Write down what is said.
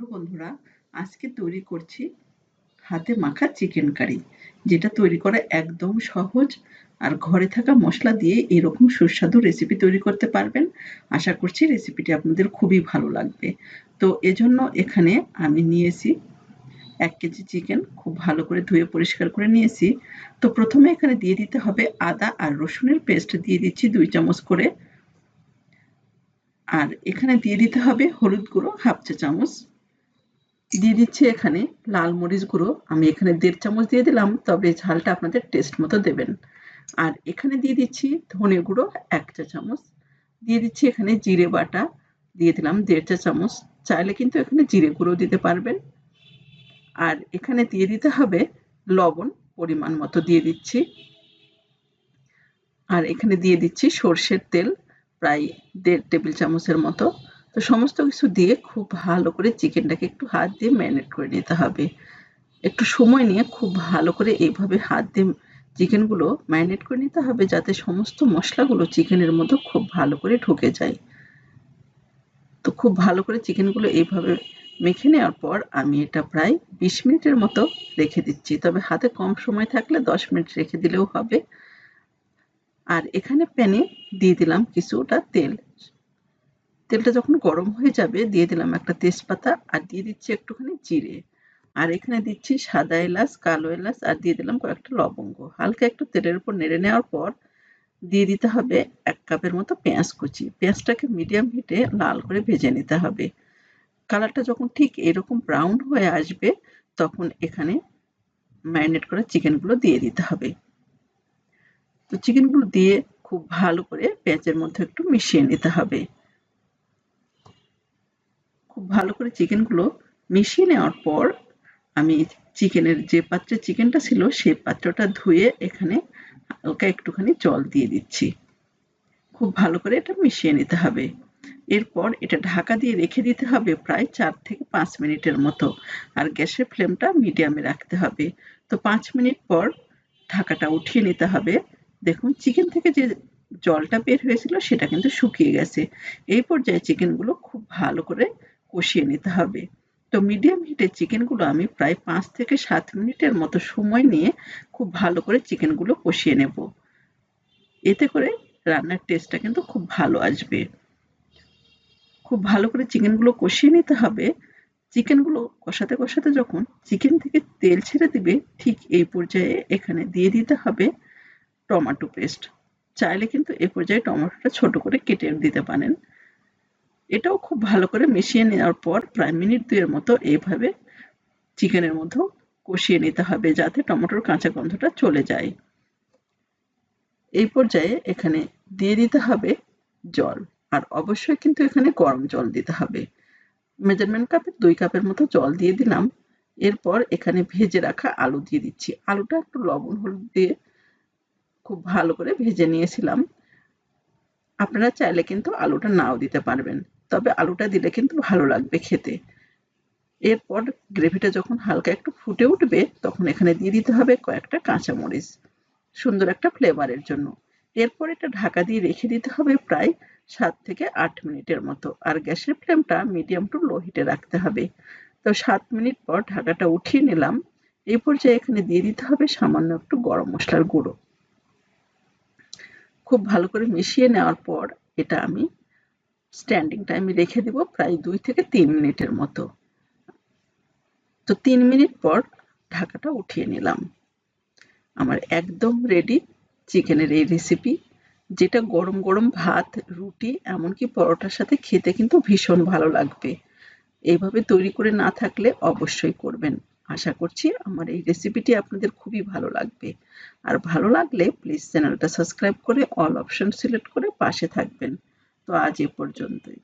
Hello বন্ধুরা, আজকে তৈরি করছি হাতে মাখা চিকেন কারি যেটা তৈরি করা একদম সহজ আর ঘরে থাকা মশলা দিয়ে এরকম সুস্বাদু রেসিপি তৈরি করতে পারবেন। আশা করছি রেসিপিটি আপনাদের খুবই ভালো লাগবে। তো এজন্য এখানে আমি নিয়েছি এক কেজি চিকেন খুব ভালো করে ধুয়ে পরিষ্কার করে নিয়েছি। তো প্রথমে এখানে দিয়ে দিতে হবে আদা আর রসুনের পেস্ট দিয়ে দিচ্ছি দুই চামচ করে। আর এখানে দিয়ে দিতে হবে হলুদ গুঁড়ো, হাফ চা চামচ। দিয়ে দিচ্ছি এখানে লাল মরিচ গুঁড়ো। আমি এখানে দেড় চামচ দিয়ে দিলাম, তবে ঝালটা আপনাদের টেস্ট মতো দেবেন। আর এখানে দিয়ে দিচ্ছি ধনে গুঁড়ো এক চা চামচ। দিয়ে দিচ্ছি এখানে জিরে বাটা। দিয়ে দিলাম দেড় চা চামচ। চাইলে কিন্তু এখানে জিরে গুঁড়ো দিতে পারবেন। আর এখানে দিয়ে দিতে হবে লবণ পরিমাণ মতো দিয়ে দিচ্ছি। আর এখানে দিয়ে দিচ্ছি সর্ষের তেল, প্রায় দেড় টেবিল চামচের মতো। তো সমস্ত কিছু দিয়ে খুব ভালো করে চিকেনটাকে একটু হাত দিয়ে ম্যারিনেট করে নিতে হবে। একটু সময় নিয়ে খুব ভালো করে এইভাবে হাত দিয়ে চিকেনগুলো ম্যারিনেট করে নিতে হবে যাতে সমস্ত মশলাগুলো চিকেনের মধ্যে খুব ভালো করে ঢুকে যায়। তো খুব ভালো করে চিকেনগুলো এইভাবে মেখে নেওয়ার পর আমি এটা প্রায় বিশ মিনিটের মতো রেখে দিচ্ছি। তবে হাতে কম সময় থাকলে দশ মিনিট রেখে দিলেও হবে। আর এখানে প্যানে দিয়ে দিলাম কিছুটা তেল। তেলটা যখন গরম হয়ে যাবে, দিয়ে দিলাম একটা তেজপাতা আর দিয়ে দিচ্ছি একটুখানি জিরে। আর এখানে দিচ্ছি সাদা এলাচ, কালো এলাচ আর দিয়ে দিলাম কয়েকটা লবঙ্গ। হালকা একটু তেলের উপর নেড়ে নেওয়ার পর দিয়ে দিতে হবে এক কাপের মতো পেঁয়াজ কুচি। পেঁয়াজটাকে মিডিয়াম হিটে লাল করে ভেজে নিতে হবে। কালারটা যখন ঠিক এরকম ব্রাউন হয়ে আসবে, তখন এখানে ম্যারিনেট করা চিকেনগুলো দিয়ে দিতে হবে। তো চিকেনগুলো দিয়ে খুব ভালো করে পেঁয়াজের মধ্যে একটু মিশিয়ে নিতে হবে। খুব ভালো করে চিকেনগুলো মিশিয়ে নেওয়ার পর আমি চিকেনের যে পাত্রে চিকেনটা ছিল সেই পাত্রটা ধুয়ে এখানে হালকা একটুখানি জল দিয়ে দিচ্ছি। খুব ভালো করে এটা মিশিয়ে নিতে হবে। এরপর এটা ঢাকা দিয়ে রেখে দিতে হবে প্রায় চার থেকে পাঁচ মিনিটের মতো। আর গ্যাসের ফ্লেমটা মিডিয়ামে রাখতে হবে। তো পাঁচ মিনিট পর ঢাকাটা উঠিয়ে নিতে হবে। দেখুন, চিকেন থেকে যে জলটা বের হয়েছিল সেটা কিন্তু শুকিয়ে গেছে। এই পর্যায়ে চিকেনগুলো খুব ভালো করে কষিয়ে নিতে হবে। তো মিডিয়াম হিটে চিকেনগুলো আমি প্রায় পাঁচ থেকে সাত মিনিটের মতো সময় নিয়ে খুব ভালো করে চিকেনগুলো কষিয়ে নেব। এতে করে রান্নার টেস্টটা কিন্তু খুব ভালো আসবে। খুব ভালো করে চিকেনগুলো কষিয়ে নিতে হবে। চিকেনগুলো কষাতে কষাতে যখন চিকেন থেকে তেল ছেড়ে দিবে, ঠিক এই পর্যায়ে এখানে দিয়ে দিতে হবে টমেটো পেস্ট চাইলে কিন্তু এ পর্যায়ে টমেটোটা ছোট করে কেটে দিতে পারেন। এটাও খুব ভালো করে মিশিয়ে নেওয়ার পর প্রায় মিনিট দুয়ের মতো এইভাবে চিকেনের মধ্যেও কষিয়ে নিতে হবে যাতে টমেটোর কাঁচা গন্ধটা চলে যায়। এই পর্যায়ে এখানে দিয়ে দিতে হবে জল, আর অবশ্যই কিন্তু এখানে গরম জল দিতে হবে। মেজারমেন্ট কাপের দুই কাপের মতো জল দিয়ে দিলাম। এরপর এখানে ভেজে রাখা আলু দিয়ে দিচ্ছি। আলুটা একটু লবণ হলুদ দিয়ে খুব ভালো করে ভেজে নিয়েছিলাম। আপনারা চাইলে কিন্তু আলুটা নাও দিতে পারবেন। তবে আলুটা দিলে কিন্তু ভালো লাগবে খেতে। এরপর গ্রেভিটা যখন হালকা একটু ফুটে উঠবে, তখন এখানে দিয়ে দিতে হবে কয়েকটা কাঁচামরিচ। সুন্দর একটা ফ্লেভারের জন্য। এরপর এটা ঢাকা দিয়ে রেখে দিতে হবে প্রায় সাত থেকে আট মিনিটের মতো। আর গ্যাসের ফ্লেমটা মিডিয়াম টু লো হিটে রাখতে হবে। তো সাত মিনিট পর ঢাকাটা উঠিয়ে নিলাম। এই পর্যায়ে এখানে দিয়ে দিতে হবে সামান্য একটু গরম মশলার গুঁড়ো। খুব ভালো করে মিশিয়ে নেওয়ার পর এটা আমি স্ট্যান্ডিং টাইমে রেখে দিব প্রায় দুই থেকে তিন মিনিটের মতো। তো তিন মিনিট পর ঢাকাটা উঠিয়ে নিলাম। আমার একদম রেডি চিকেনের এই রেসিপি যেটা গরম গরম ভাত, রুটি, এমনকি পরোটার সাথে খেতে কিন্তু ভীষণ ভালো লাগবে। এইভাবে তৈরি করে না থাকলে অবশ্যই করবেন। আশা করছি আমার এই রেসিপিটি আপনাদের খুবই ভালো লাগবে। আর ভালো লাগলে প্লিজ চ্যানেলটা সাবস্ক্রাইব করে অল অপশন সিলেক্ট করে পাশে থাকবেন। তো আজ এ পর্যন্তই।